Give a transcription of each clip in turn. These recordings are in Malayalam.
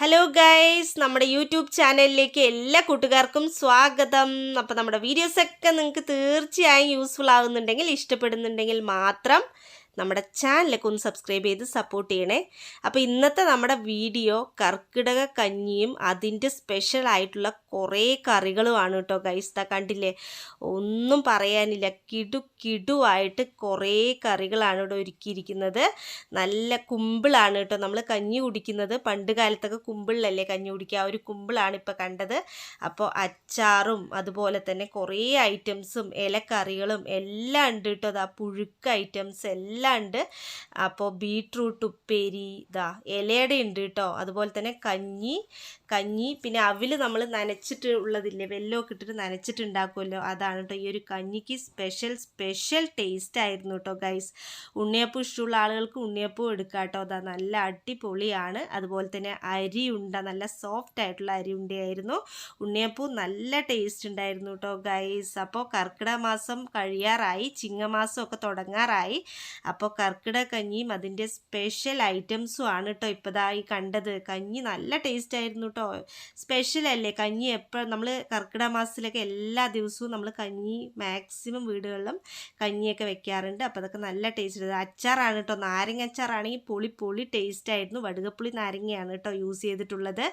ഹലോ ഗൈസ് നമ്മുടെ യൂട്യൂബ് ചാനലിലേക്ക് എല്ലാ കൂട്ടുകാർക്കും സ്വാഗതം. അപ്പോൾ നമ്മുടെ വീഡിയോസൊക്കെ നിങ്ങൾക്ക് തീർച്ചയായും യൂസ്ഫുൾ ആകുന്നുണ്ടെങ്കിൽ ഇഷ്ടപ്പെടുന്നുണ്ടെങ്കിൽ മാത്രം നമ്മുടെ ചാനലൊക്കെ ഒന്ന് സബ്സ്ക്രൈബ് ചെയ്ത് സപ്പോർട്ട് ചെയ്യണേ. അപ്പോൾ ഇന്നത്തെ നമ്മുടെ വീഡിയോ കർക്കിടക കഞ്ഞിയും അതിന്റെ സ്പെഷ്യൽ ആയിട്ടുള്ള കുറേ കറികളുമാണ് കേട്ടോ ഗൈസ് ദാ കണ്ടില്ലേ? ഒന്നും പറയാനില്ല. കിടു കിടുവായിട്ട് കുറേ കറികളാണ് ഇവിടെ ഒരുക്കിയിരിക്കുന്നത്. നല്ല കുമ്പിളാണ് കേട്ടോ നമ്മൾ കഞ്ഞി കുടിക്കുന്നത്. പണ്ട് കാലത്തൊക്കെ കുമ്പിളിലല്ലേ കഞ്ഞി കുടിക്കുക? ആ ഒരു കുമ്പിളാണ് ഇപ്പോൾ കണ്ടത്. അപ്പോൾ അച്ചാറും അതുപോലെ തന്നെ കുറേ ഐറ്റംസും ഇലക്കറികളും എല്ലാം ഉണ്ട് കേട്ടോ. അതാ പുഴുക്ക് ഐറ്റംസ് എല്ലാം ഉണ്ട് അപ്പോൾ ബീട്രൂട്ട് ഉപ്പേരി ഇതാ ഇലയുടെ ഉണ്ട് കേട്ടോ അതുപോലെ തന്നെ കഞ്ഞി കഞ്ഞി പിന്നെ അവിൽ നമ്മൾ നനച്ചിട്ട് ഉള്ളതില്ലേ വെല്ലമൊക്കെ ഇട്ടിട്ട് നനച്ചിട്ടുണ്ടാക്കുമല്ലോ അതാണ് കേട്ടോ ഈ ഒരു കഞ്ഞിക്ക് സ്പെഷ്യൽ സ്പെഷ്യൽ ടേസ്റ്റ് ആയിരുന്നു കേട്ടോ ഗൈസ് ഉണ്ണിയപ്പം ഇഷ്ടമുള്ള ആളുകൾക്ക് ഉണ്ണിയപ്പം എടുക്കാം കേട്ടോ അതാ നല്ല അടിപൊളിയാണ്. അതുപോലെ തന്നെ അരി ഉണ്ട നല്ല സോഫ്റ്റ് ആയിട്ടുള്ള അരി ഉണ്ടയായിരുന്നു ഉണ്ണിയപ്പം നല്ല ടേസ്റ്റ് ഉണ്ടായിരുന്നു കേട്ടോ ഗൈസ് അപ്പോൾ കർക്കിടക മാസം കഴിയാറായി ചിങ്ങമാസം ഒക്കെ തുടങ്ങാറായി. അപ്പോൾ കർക്കിടക കഞ്ഞിയും അതിന്റെ സ്പെഷ്യൽ ഐറ്റംസും ആണ് കേട്ടോ ഇപ്പോൾ ദാ കണ്ടത്. കഞ്ഞി നല്ല ടേസ്റ്റ് ആയിരുന്നു കേട്ടോ സ്പെഷ്യൽ അല്ലേ? കഞ്ഞി എപ്പോൾ നമ്മൾ കർക്കിടക മാസത്തിലൊക്കെ എല്ലാ ദിവസവും നമ്മൾ കഞ്ഞി മാക്സിമം വീടുകളിലും കഞ്ഞിയൊക്കെ വെക്കാറുണ്ട്. അപ്പോൾ അതൊക്കെ നല്ല ടേസ്റ്റ് അച്ചാറാണ് കേട്ടോ നാരങ്ങ അച്ചാറാണെങ്കിൽ പൊളി പൊളി ടേസ്റ്റ് ആയിരുന്നു. വടുകപ്പുളി നാരങ്ങയാണ് കേട്ടോ യൂസ് ചെയ്തിട്ടുള്ളത്.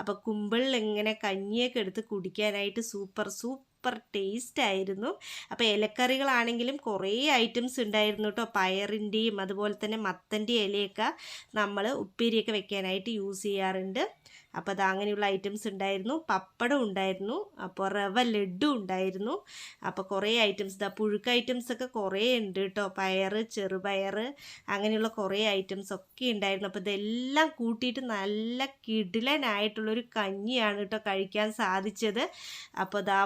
അപ്പോൾ കുമ്പിളിൽ ഇങ്ങനെ കഞ്ഞിയൊക്കെ എടുത്ത് കുടിക്കാനായിട്ട് സൂപ്പർ സൂപ്പർ ടേസ്റ്റ് ആയിരുന്നു. അപ്പോൾ ഇലക്കറികളാണെങ്കിലും കുറേ ഐറ്റംസ് ഉണ്ടായിരുന്നു കേട്ടോ. പയറിന്റെയും അതുപോലെ തന്നെ മത്തന്റെയും ഇലയൊക്കെ നമ്മൾ ഉപ്പേരിയൊക്കെ വെക്കാനായിട്ട് യൂസ് ചെയ്യാറുണ്ട്. അപ്പോൾ അത് അങ്ങനെയുള്ള ഐറ്റംസ് ഉണ്ടായിരുന്നു. പപ്പടം ഉണ്ടായിരുന്നു. അപ്പോൾ റവ ലഡു ഉണ്ടായിരുന്നു. അപ്പോൾ കുറേ ഐറ്റംസ്. ഇതാ പുഴുക്ക് ഐറ്റംസ് ഒക്കെ കുറേ ഉണ്ട് കേട്ടോ. പയർ ചെറുപയർ അങ്ങനെയുള്ള കുറേ ഐറ്റംസ് ഒക്കെ ഉണ്ടായിരുന്നു. അപ്പോൾ ഇതെല്ലാം കൂട്ടിയിട്ട് നല്ല കിടിലനായിട്ടുള്ളൊരു കഞ്ഞിയാണ് കേട്ടോ കഴിക്കാൻ സാധിച്ചത്. അപ്പോൾ ഇതാ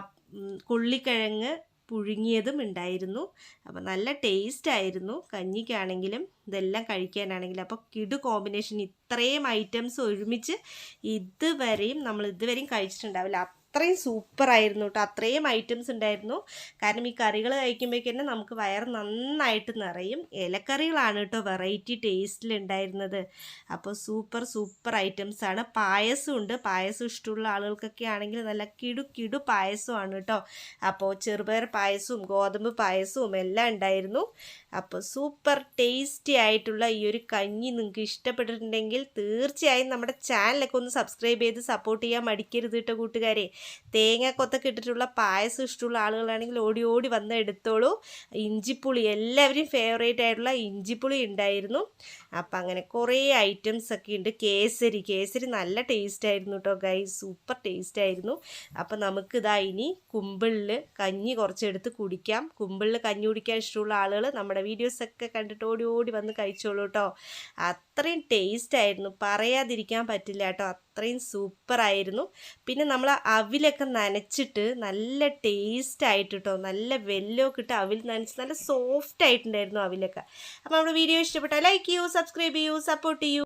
കൊള്ളിക്കിഴങ്ങ് പുഴുങ്ങിയതും ഉണ്ടായിരുന്നു. അപ്പോൾ നല്ല ടേസ്റ്റ് ആയിരുന്നു. കഞ്ഞിക്കാണെങ്കിലും ഇതെല്ലാം കഴിക്കാനാണെങ്കിലും. അപ്പോൾ കിടു കോമ്പിനേഷൻ ഇത്രയും ഐറ്റംസ് ഒരുമിച്ച് ഇതുവരെയും നമ്മൾ ഇതുവരെയും കഴിച്ചിട്ടുണ്ടാവില്ല. അത്രയും സൂപ്പർ ആയിരുന്നു കേട്ടോ. അത്രയും ഐറ്റംസ് ഉണ്ടായിരുന്നു. കാരണം ഈ കറികൾ കഴിക്കുമ്പോഴേക്ക് നമുക്ക് വയറ് നന്നായിട്ട് നിറയും. ഇലക്കറികളാണ് കേട്ടോ വെറൈറ്റി ടേസ്റ്റിൽ ഉണ്ടായിരുന്നത്. അപ്പോൾ സൂപ്പർ സൂപ്പർ ഐറ്റംസ് ആണ്. പായസം ഉണ്ട്. പായസം ഇഷ്ടമുള്ള ആളുകൾക്കൊക്കെ ആണെങ്കിൽ നല്ല കിടു കിടു പായസമാണ് കേട്ടോ. അപ്പോൾ ചെറുപയർ പായസവും ഗോതമ്പ് പായസവും എല്ലാം ഉണ്ടായിരുന്നു. അപ്പോൾ സൂപ്പർ ടേസ്റ്റി ആയിട്ടുള്ള ഈ ഒരു കഞ്ഞി നിങ്ങൾക്ക് ഇഷ്ടപ്പെട്ടിട്ടുണ്ടെങ്കിൽ തീർച്ചയായും നമ്മുടെ ചാനലൊക്കെ ഒന്ന് സബ്സ്ക്രൈബ് ചെയ്ത് സപ്പോർട്ട് ചെയ്യാൻ മടിക്കരുത് കേട്ടോ കൂട്ടുകാരെ. തേങ്ങാക്കൊത്തൊക്കെ ഇട്ടിട്ടുള്ള പായസം ഇഷ്ടമുള്ള ആളുകളാണെങ്കിൽ ഓടി ഓടി വന്ന് എടുത്തോളൂ. ഇഞ്ചിപ്പുളി എല്ലാവരും ഫേവറേറ്റ് ആയിട്ടുള്ള ഇഞ്ചിപ്പുളി ഉണ്ടായിരുന്നു. അപ്പം അങ്ങനെ കുറേ ഐറ്റംസ് ഒക്കെ ഉണ്ട്. കേസരി കേസരി നല്ല ടേസ്റ്റ് ആയിരുന്നു കേട്ടോ ഗൈ സൂപ്പർ ടേസ്റ്റ് ആയിരുന്നു. അപ്പം നമുക്കിതാ ഇനി കുമ്പിളിൽ കഞ്ഞി കുറച്ചെടുത്ത് കുടിക്കാം. കുമ്പിളിൽ കഞ്ഞി കുടിക്കാൻ ഇഷ്ടമുള്ള ആളുകൾ നമ്മുടെ വീഡിയോസൊക്കെ കണ്ടിട്ട് ഓടി ഓടി വന്ന് കഴിച്ചോളൂ കേട്ടോ അത്രയും ടേസ്റ്റ് ആയിരുന്നു. പറയാതിരിക്കാൻ പറ്റില്ല കേട്ടോ അത്രയും സൂപ്പർ ആയിരുന്നു പിന്നെ നമ്മൾ അവിലൊക്കെ നനച്ചിട്ട് നല്ല ടേസ്റ്റ് ആയിട്ട് കേട്ടോ നല്ല വെല്ലമൊക്കെ ഇട്ട് അവിൽ നനച്ച് നല്ല സോഫ്റ്റ് ആയിട്ടുണ്ടായിരുന്നു അവിലൊക്കെ. അപ്പോൾ നമ്മുടെ വീഡിയോ ഇഷ്ടപ്പെട്ടാൽ ലൈക്ക് ചെയ്യൂ സബ്സ്ക്രൈബ് ചെയ്യൂ സപ്പോർട്ട് ചെയ്യൂ.